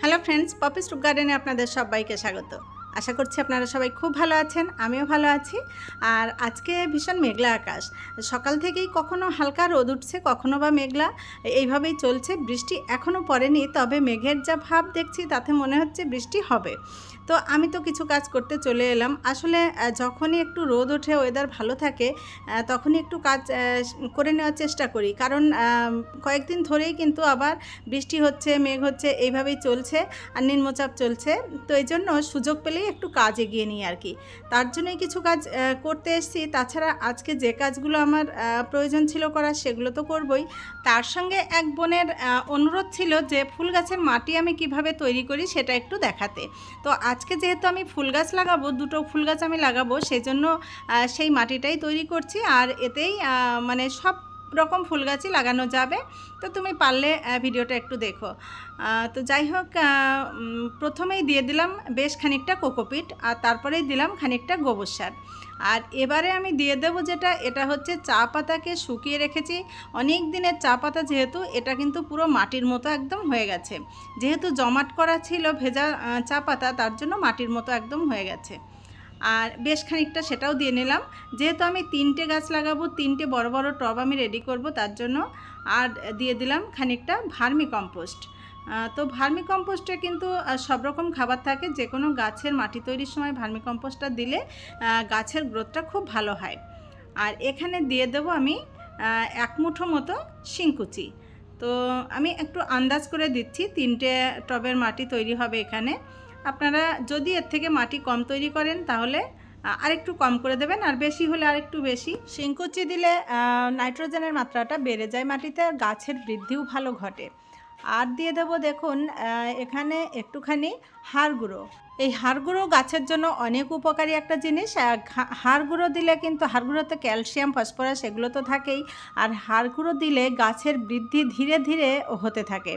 Hello friends, poppy stoop গার্ডেনে আপনাদের সবাইকে স্বাগত। আশা করছি আপনারা সবাই খুব ভালো আছেন, আমিও ভালো আছি। আর আজকে ভীষণ মেঘলা আকাশ। সকাল থেকেই কখনো হালকা রোদ উঠছে, কখনো বা মেঘলা। এইভাবেই চলছে। বৃষ্টি এখনও পড়েনি, তবে মেঘের যা ভাব দেখছি, তাতে মনে হচ্ছে বৃষ্টি হবে। তো আমি তো কিছু কাজ করতে চলে এলাম। আসলে যখনই একটু রোদ ওঠে ওয়েদার ভালো থাকে তখনই একটু কাজ করে নেওয়ার চেষ্টা করি। কারণ কয়েকদিন ধরেই কিন্তু আবার বৃষ্টি হচ্ছে, মেঘ হচ্ছে, এইভাবেই চলছে আর নিম্নচাপ চলছে। তো এই জন্য সুযোগ পেলেই একটু কাজ এগিয়ে নিই আর কি। তার জন্যই কিছু কাজ করতে এসেছি। তাছাড়া আজকে যে কাজগুলো আমার প্রয়োজন ছিল করার, সেগুলো তো করবই। তার সঙ্গে এক বোনের অনুরোধ ছিল যে ফুল গাছের মাটি আমি কীভাবে তৈরি করি সেটা একটু দেখাতে। তো আজকে যেহেতু আমি ফুল গাছ লাগাবো, দুটো ফুল গাছ আমি লাগাবো সেই জন্য সেই মাটিটাই তৈরি করছি। আর এতেই মানে সব রকম ফুল গাছই লাগানো যাবে। তো তুমি পারলে ভিডিওটা একটু দেখো। তো যাই হোক প্রথমেই দিয়ে দিলাম বেশ খানিকটা কোকোপিট, আর তারপরেই দিলাম খানিকটা গোবর সার। আর এবারে আমি দিয়ে দেবো যেটা, এটা হচ্ছে চা পাতাকে শুকিয়ে রেখেছি। অনেক দিনের চা পাতা যেহেতু, এটা কিন্তু পুরো মাটির মতো একদম হয়ে গেছে। যেহেতু জমাট করা ছিল ভেজা চা পাতা, তার জন্য মাটির মতো একদম হয়ে গেছে। আর বেশ খানিকটা সেটাও দিয়ে নিলাম। যেহেতু আমি তিনটে গাছ লাগাবো, তিনটে বড় বড় টব আমি রেডি করব তার জন্য, আর দিয়ে দিলাম খানিকটা ভার্মি কম্পোস্ট। তো ভার্মি কম্পোস্টে কিন্তু সব রকম খাবার থাকে। যে কোনো গাছের মাটি তৈরির সময় ভার্মি কম্পোস্টটা দিলে গাছের গ্রোথটা খুব ভালো হয়। আর এখানে দিয়ে দেবো আমি এক মুঠো মতো শিংকুচি। তো আমি একটু আন্দাজ করে দিচ্ছি, তিনটে টবের মাটি তৈরি হবে এখানে। আপনারা যদি এর থেকে মাটি কম তৈরি করেন, তাহলে আরেকটু কম করে দেবেন। আর বেশি হলে আরেকটু বেশি। শিংকুচি দিলে নাইট্রোজেনের মাত্রাটা বেড়ে যায় মাটিতে, আর গাছের বৃদ্ধিও ভালো ঘটে। আর দিয়ে দেবো দেখুন এখানে একটুখানি হাড় গুঁড়ো। এই হাড় গুঁড়ো গাছের জন্য অনেক উপকারী একটা জিনিস। হাড় গুঁড়ো দিলে কিন্তু, হাড় গুঁড়োতে ক্যালসিয়াম, ফসফরাস এগুলো তো থাকেই। আর হাড় গুঁড়ো দিলে গাছের বৃদ্ধি ধীরে ধীরে হতে থাকে।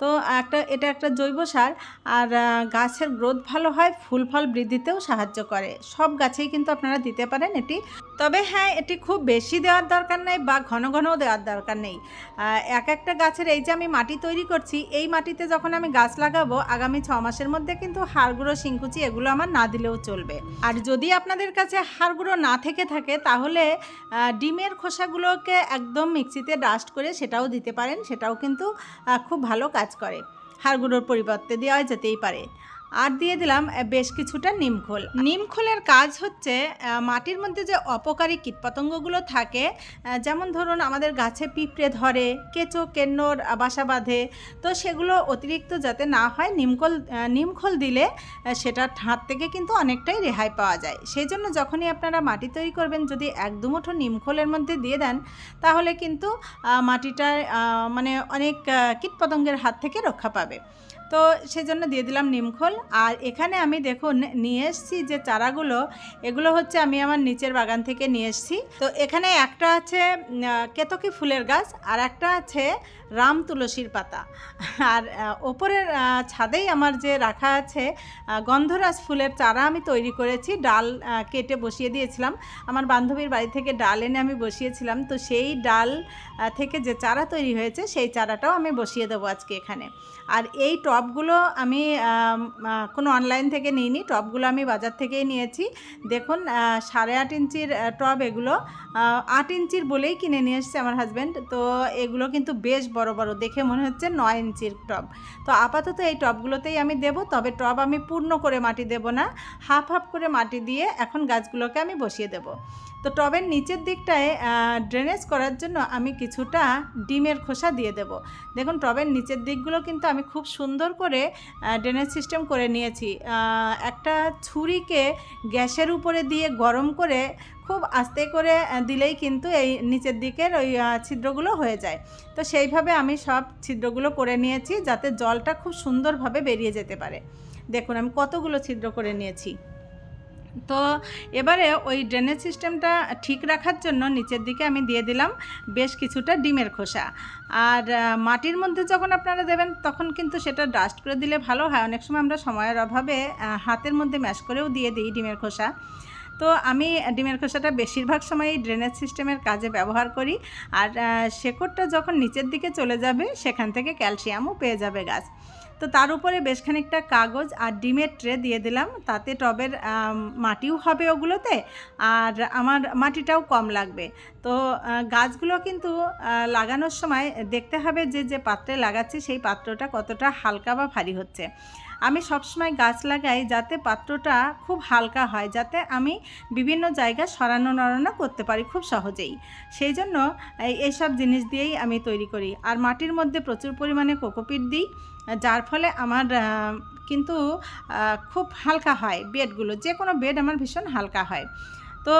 তো একটা, এটা একটা জৈব সার। আর গাছের গ্রোথ ভালো হয়, ফুল ফল বৃদ্ধিতেও সাহায্য করে। সব গাছেই কিন্তু আপনারা দিতে পারেন এটি। তবে হ্যাঁ এটি খুব বেশি দেওয়ার দরকার নেই বা ঘন ঘনও দেওয়ার দরকার নেই। এক একটা গাছের এই যে আমি মাটি তৈরি করছি, এই মাটিতে যখন আমি গাছ লাগাবো, আগামী ছ মাসের মধ্যে কিন্তু হাড়গুঁড়ো, শিংকুচি এগুলো আমার না দিলেও চলবে। আর যদি আপনাদের কাছে হাড়গুঁড়ো না থেকে থাকে, তাহলে ডিমের খোসাগুলোকে একদম মিক্সিতে ডাস্ট করে সেটাও দিতে পারেন, সেটাও কিন্তু খুব ভালো কাজ করে। হাড়গুঁড়োর পরিবর্তে দেওয়া যেতেই পারে। আর দিয়ে দিলাম বেশ কিছুটা নিমখোল নিমখোলের কাজ হচ্ছে মাটির মধ্যে যে অপকারী কীটপতঙ্গগুলো থাকে যেমন ধরুন আমাদের গাছে পিঁপড়ে ধরে, কেঁচো, কেন্নর বাসা বাঁধে, তো সেগুলো অতিরিক্ত যাতে না হয় নিমখোল নিমখোল দিলে সেটার হাত থেকে কিন্তু অনেকটাই রেহাই পাওয়া যায়। সেই জন্য যখনই আপনারা মাটি তৈরি করবেন, যদি এক দুমুঠো নিমখোলের মধ্যে দিয়ে দেন, তাহলে কিন্তু মাটিটা মানে অনেক কীটপতঙ্গের হাত থেকে রক্ষা পাবে। তো সেজন্য দিয়ে দিলাম নিমখোল আর এখানে আমি দেখুন নিয়ে এসেছি যে চারাগুলো, এগুলো হচ্ছে আমি আমার নিচের বাগান থেকে নিয়ে এসেছি। তো এখানে একটা আছে কেতকী ফুলের গাছ আর একটা আছে রাম তুলসীর পাতা। আর ওপরের ছাদেই আমার যে রাখা আছে গন্ধরাজ ফুলের চারা আমি তৈরি করেছি। ডাল কেটে বসিয়ে দিয়েছিলাম। আমার বান্ধবীর বাড়ি থেকে ডাল এনে আমি বসিয়েছিলাম। তো সেই ডাল থেকে যে চারা তৈরি হয়েছে, সেই চারাটাও আমি বসিয়ে দেবো আজকে এখানে। আর এই টবগুলো আমি কোনো অনলাইন থেকে নিইনি। টবগুলো আমি বাজার থেকেই নিয়েছি। দেখুন সাড়ে আট ইঞ্চির টব এগুলো আট ইঞ্চির বলেই কিনে নিয়ে এসছে আমার হাজব্যান্ড। তো এগুলো কিন্তু বেশ বড় বড়, দেখে মনে হচ্ছে নয় ইঞ্চির টব তো আপাতত এই টবগুলোতেই আমি দেব, তবে টব আমি পূর্ণ করে মাটি দেব না। হাফ হাফ করে মাটি দিয়ে এখন গাছগুলোকে আমি বসিয়ে দেব। তো টবের নিচের দিকটায় ড্রেনেজ করার জন্য আমি কিছুটা ডিমের খোসা দিয়ে দেব। দেখুন, টবের নিচের দিকগুলো কিন্তু আমি খুব সুন্দর করে ড্রেনেজ সিস্টেম করে নিয়েছি। একটা ছুরিকে গ্যাসের উপরে দিয়ে গরম করে খুব আস্তে করে দিলেই কিন্তু এই নিচের দিকের ওই ছিদ্রগুলো হয়ে যায়। তো সেইভাবে আমি সব ছিদ্রগুলো করে নিয়েছি যাতে জলটা খুব সুন্দরভাবে বেরিয়ে যেতে পারে। দেখুন, আমি কতগুলো ছিদ্র করে নিয়েছি। তো এবারে ওই ড্রেনেজ সিস্টেমটা ঠিক রাখার জন্য নিচের দিকে আমি দিয়ে দিলাম বেশ কিছুটা ডিমের খোসা। আর মাটির মধ্যে যখন আপনারা দেবেন তখন কিন্তু সেটা ডাস্ট করে দিলে ভালো হয়। অনেক সময় আমরা সময়ের অভাবে হাতের মধ্যে ম্যাশ করেও দিয়ে দিই ডিমের খোসা। তো আমি ডিমের খোসাটা বেশিরভাগ সময়ই ড্রেনেজ সিস্টেমের কাজে ব্যবহার করি। আর শেকড়টা যখন নিচের দিকে চলে যাবে সেখান থেকে ক্যালসিয়ামও পেয়ে যাবে গাছ। তো তার উপরে বেশ খানিকটা কাগজ আর ডিমের ট্রে দিয়ে দিলাম। তাতে টবের মাটিও হবে ওগুলোতে আর আমার মাটিটাও কম লাগবে। তো গাছগুলো কিন্তু লাগানোর সময় দেখতে হবে যে যে পাত্রে লাগাচ্ছি সেই পাত্রটা কতটা হালকা বা ভারী হচ্ছে। আমি সবসময় গাছ লাগাই যাতে পাত্রটা খুব হালকা হয়, যাতে আমি বিভিন্ন জায়গা সরানো নড়ানো করতে পারি খুব সহজেই। সেই জন্য এইসব জিনিস দিয়েই আমি তৈরি করি। আর মাটির মধ্যে প্রচুর পরিমাণে কোকোপিট দিই, যার ফলে আমার কিন্তু খুব হালকা হয় বেডগুলো। যে কোনো বেড আমার ভীষণ হালকা হয়। তো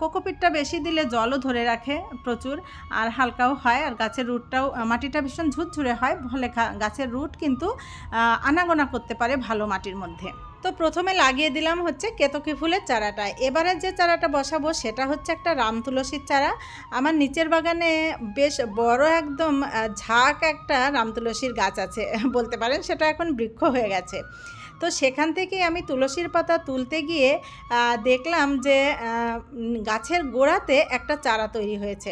কোকোপিটটা বেশি দিলে জলও ধরে রাখে প্রচুর, আর হালকাও হয়, আর গাছের রুটটাও মাটিটা ভীষণ ঝুরঝুরে হয়, ফলে গাছের রুট কিন্তু আনাগোনা করতে পারে ভালো মাটির মধ্যে। তো প্রথমে লাগিয়ে দিলাম হচ্ছে কেতকী ফুলের চারাটা। এবারে যে চারাটা বসাবো সেটা হচ্ছে একটা রাম তুলসীর চারা। আমার নিচের বাগানে বেশ বড় একদম ঝাঁক একটা রাম তুলসীর গাছ আছে, বলতে পারেন, সেটা এখন বৃক্ষ হয়ে গেছে। তো সেখান থেকে আমি তুলসীর পাতা তুলতে গিয়ে দেখলাম যে গাছের গোড়াতে একটা চারা তৈরি হয়েছে।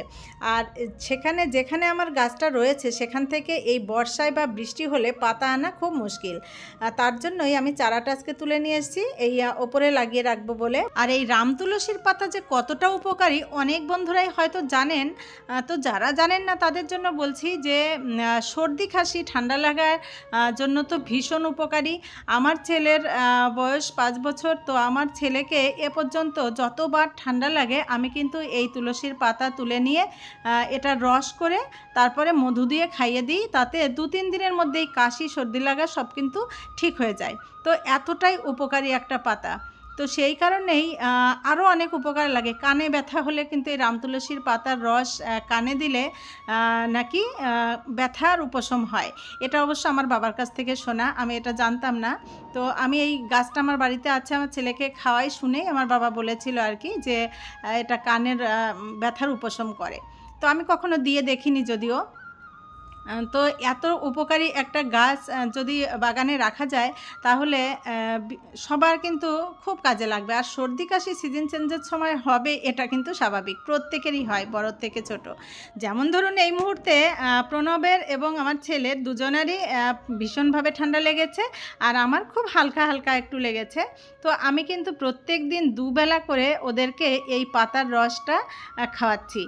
আর সেখানে, যেখানে আমার গাছটা রয়েছে, সেখান থেকে এই বর্ষায় বা বৃষ্টি হলে পাতা আনা খুব মুশকিল। তার জন্যই আমি চারাটা আজকে তুলে নিয়ে এসেছি, এই ওপরে লাগিয়ে রাখব বলে। আর এই রাম তুলসীর পাতা যে কতটা উপকারী, অনেক বন্ধুরাই হয়তো জানেন। তো যারা জানেন না, তাদের জন্য বলছি যে সর্দি, খাসি, ঠান্ডা লাগার জন্য তো ভীষণ উপকারী। আমার ছেলের বয়স পাঁচ বছর, তো আমার ছেলেকে এ পর্যন্ত যতবার ঠান্ডা লাগে, আমি কিন্তু এই তুলসীর পাতা তুলে নিয়ে এটা রস করে তারপরে মধু দিয়ে খাইয়ে দিই, তাতে দু তিন দিনের মধ্যেই কাশি, সর্দি লাগা সব কিন্তু ঠিক হয়ে যায়। তো এতটাই উপকারী একটা পাতা। তো সেই কারণেই আরও অনেক উপকার লাগে। কানে ব্যথা হলে কিন্তু এই রামতুলসীর পাতার রস কানে দিলে নাকি ব্যথার উপশম হয়। এটা অবশ্য আমার বাবার কাছ থেকে শোনা, আমি এটা জানতাম না। তো আমি এই গাছটা আমার বাড়িতে আছে, আমার ছেলেকে খাওয়াই শুনেই আমার বাবা বলেছিল আর কি যে এটা কানের ব্যথার উপশম করে। তো আমি কখনো দিয়ে দেখিনি যদিও। তো এত উপকারী একটা গাছ যদি বাগানে রাখা যায়, তাহলে সবার কিন্তু খুব কাজে লাগবে। আর সর্দি কাশি সিজন চেঞ্জের সময় হবে, এটা কিন্তু স্বাভাবিক। প্রত্যেকেরই হয়, বড় থেকে ছোট। যেমন ধরুন, এই মুহূর্তে প্রণবের এবং আমার ছেলের দুজনেরই ভীষণভাবে ঠান্ডা লেগেছে, আর আমার খুব হালকা হালকা একটু লেগেছে। তো আমি কিন্তু প্রত্যেক দিন দুবেলা করে ওদেরকে এই পাতার রসটা খাওয়াচ্ছি।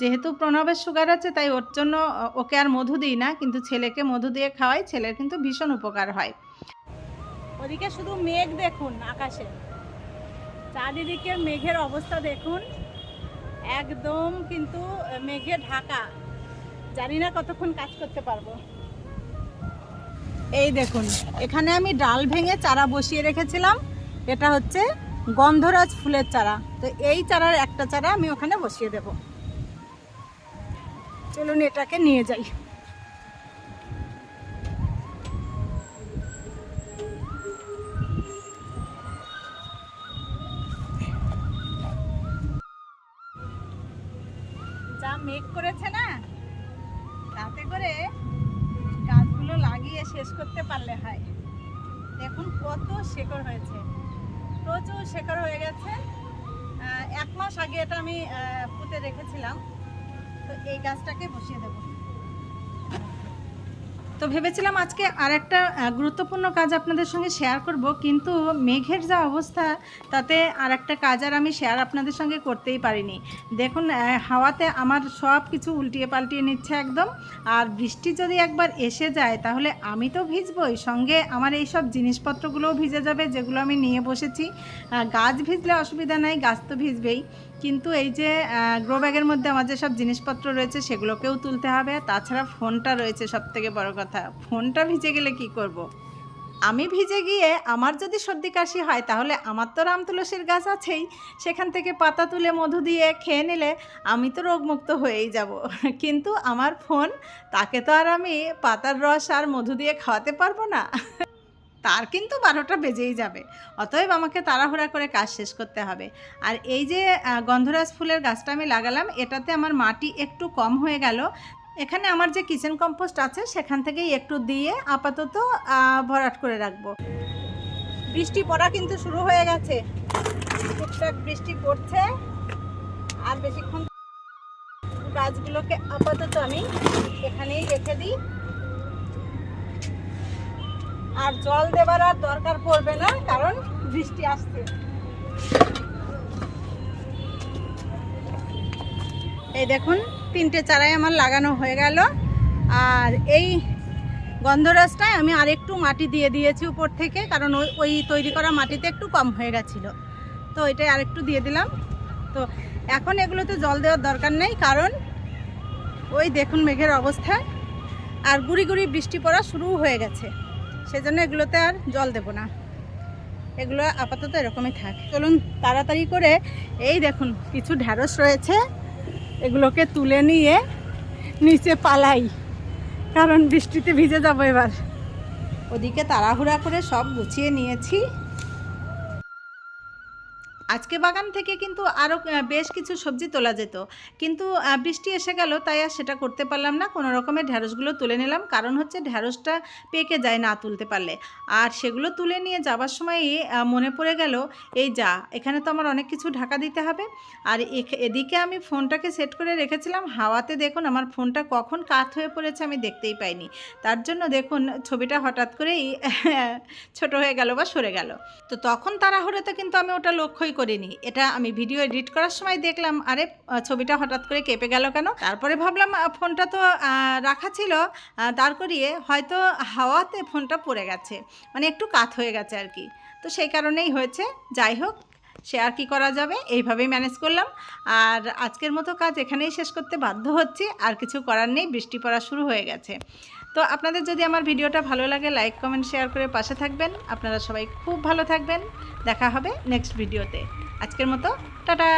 যেহেতু প্রণবের সুগার আছে, তাই ওর জন্য ওকে আর মধু দিই না, কিন্তু ছেলেকে মধু দিয়ে খাওয়াই, ছেলের কিন্তু ভীষণ উপকার হয়। ওদিকে শুধু মেঘ দেখুন আকাশে। চারিদিকে মেঘের অবস্থা দেখুন। একদম কিন্তু মেঘে ঢাকা। জানি না কতক্ষণ কাজ করতে পারব। এই দেখুন, এখানে আমি ডাল ভেঙে চারা বসিয়ে রেখেছিলাম। এটা হচ্ছে গন্ধরাজ ফুলের চারা। তো এই চারার একটা চারা আমি ওখানে বসিয়ে দেব। চলুন এটাকে নিয়ে যাই। কত শেকড় হয়েছে? প্রচুর শেকড় হয়ে গেছে। এক মাস আগে এটা আমি পুঁতে রেখেছিলাম। তো এই গাছটাকে বসিয়ে দেবো। তো ভেবেছিলাম আজকে আর একটা গুরুত্বপূর্ণ কাজ আপনাদের সঙ্গে শেয়ার করব, কিন্তু মেঘের যা অবস্থা, তাতে আর একটা কাজ আর আমি শেয়ার আপনাদের সঙ্গে করতেই পারিনি। দেখুন হাওয়াতে আমার সব কিছু উল্টিয়ে পাল্টিয়ে নিচ্ছে একদম, আর বৃষ্টি যদি একবার এসে যায়, তাহলে আমি তো ভিজবই। সঙ্গে আমার এই সব জিনিসপত্রগুলোও ভিজে যাবে, যেগুলো আমি নিয়ে বসেছি। গাছ ভিজলে অসুবিধা নাই, গাছ তো ভিজবেই। কিন্তু এই যে গ্রো ব্যাগের মধ্যে আমার যে সব জিনিসপত্র রয়েছে সেগুলোকেও তুলতে হবে। তাছাড়া ফোনটা রয়েছে সব থেকে বড় কথা। ফোনটা ভিজে গেলে কি করব। আমি ভিজে গিয়ে আমার যদি সর্দি কাশি হয়, তাহলে আমার তো রাম তুলসীর গাছ আছেই। সেখান থেকে পাতা তুলে মধু দিয়ে খেয়ে নিলে আমি তো রোগমুক্ত হয়েই যাব। কিন্তু আমার ফোন, তাকে তো আর আমি পাতার রস আর মধু দিয়ে খাওয়াতে পারব না। তার কিন্তু বারোটা বেজেই যাবে। অতএব আমাকে তাড়াহুড়া করে কাজ শেষ করতে হবে। আর এই যে গন্ধরাজ ফুলের গাছটা আমি লাগালাম, এটাতে আমার মাটি একটু কম হয়ে গেল। এখানে আমার যে কিচেন কম্পোস্ট আছে, সেখান থেকেই একটু দিয়ে আপাতত ভরাট করে রাখব। বৃষ্টি পড়া কিন্তু শুরু হয়ে গেছে। টুকটাক বৃষ্টি পড়ছে। আর বেশিক্ষণ গাছগুলোকে আপাতত আমি এখানেই রেখে দিই। আর জল দেবার আর দরকার পড়বে না, কারণ বৃষ্টি আসছে। এই দেখুন, তিনটে চারাই আমার লাগানো হয়ে গেল। আর এই গন্ধরাজটায় আমি আরেকটু মাটি দিয়ে দিয়েছি উপর থেকে, কারণ ওই ওই তৈরি করা মাটিতে একটু কম হয়ে গেছিল। তো এটাই আরেকটু দিয়ে দিলাম। তো এখন এগুলোতে জল দেওয়ার দরকার নেই, কারণ ওই দেখুন মেঘের অবস্থা। আর গুড়ি গুড়ি বৃষ্টি পড়া শুরু হয়ে গেছে। সেজন্য এগুলোতে আর জল দেব না। এগুলো আপাতত এরকমই থাক। চলুন তাড়াতাড়ি করে এই দেখুন কিছু ঢ্যাঁড়স রয়েছে। এগুলোকে তুলে নিয়ে নিচে পালাই, কারণ বৃষ্টিতে ভিজে যাব এবার। ওদিকে তাড়াহুড়া করে সব গুছিয়ে নিয়েছি। আজকে বাগান থেকে কিন্তু আরও বেশ কিছু সবজি তোলা যেত। কিন্তু বৃষ্টি এসে গেল, তাই আর সেটা করতে পারলাম না। কোনো রকমের ঢ্যাঁড়সগুলো তুলে নিলাম। কারণ হচ্ছে ঢ্যাঁড়সটা পেকে যায় না তুলতে পারলে। আর সেগুলো তুলে নিয়ে যাবার সময়ই মনে পড়ে গেল, এই যা, এখানে তো আমার অনেক কিছু ঢাকা দিতে হবে। আর এদিকে আমি ফোনটাকে সেট করে রেখেছিলাম। হাওয়াতে দেখুন আমার ফোনটা কখন কাত হয়ে পড়েছে আমি দেখতেই পাইনি। তার জন্য দেখুন ছবিটা হঠাৎ করেই, ছোট হয়ে গেল বা সরে গেল। তো তখন তারা তাড়াহুড়োতে কিন্তু আমি ওটা লক্ষ্যই করিনি। এটা আমি ভিডিও এডিট করার সময় দেখলাম, আরে ছবিটা হঠাৎ করে কেঁপে গেল কেন? তারপরে ভাবলাম ফোনটা তো রাখা ছিল দাঁড় করিয়ে হয়তো হাওয়াতে ফোনটা পড়ে গেছে মানে একটু কাত হয়ে গেছে আর কি। তো সেই কারণেই হয়েছে, যাই হোক, সে আর কি করা যাবে, এইভাবেই ম্যানেজ করলাম। আর আজকের মতো কাজ এখানেই শেষ করতে বাধ্য হচ্ছি, আর কিছু করার নেই, বৃষ্টি পড়া শুরু হয়ে গেছে। তো আপনাদের যদি আমার ভিডিওটা ভালো লাগে লাইক কমেন্ট শেয়ার করে পাশে থাকবেন। আপনারা সবাই খুব ভালো থাকবেন। দেখা হবে নেক্সট ভিডিওতে আজকের মতো, টাটা!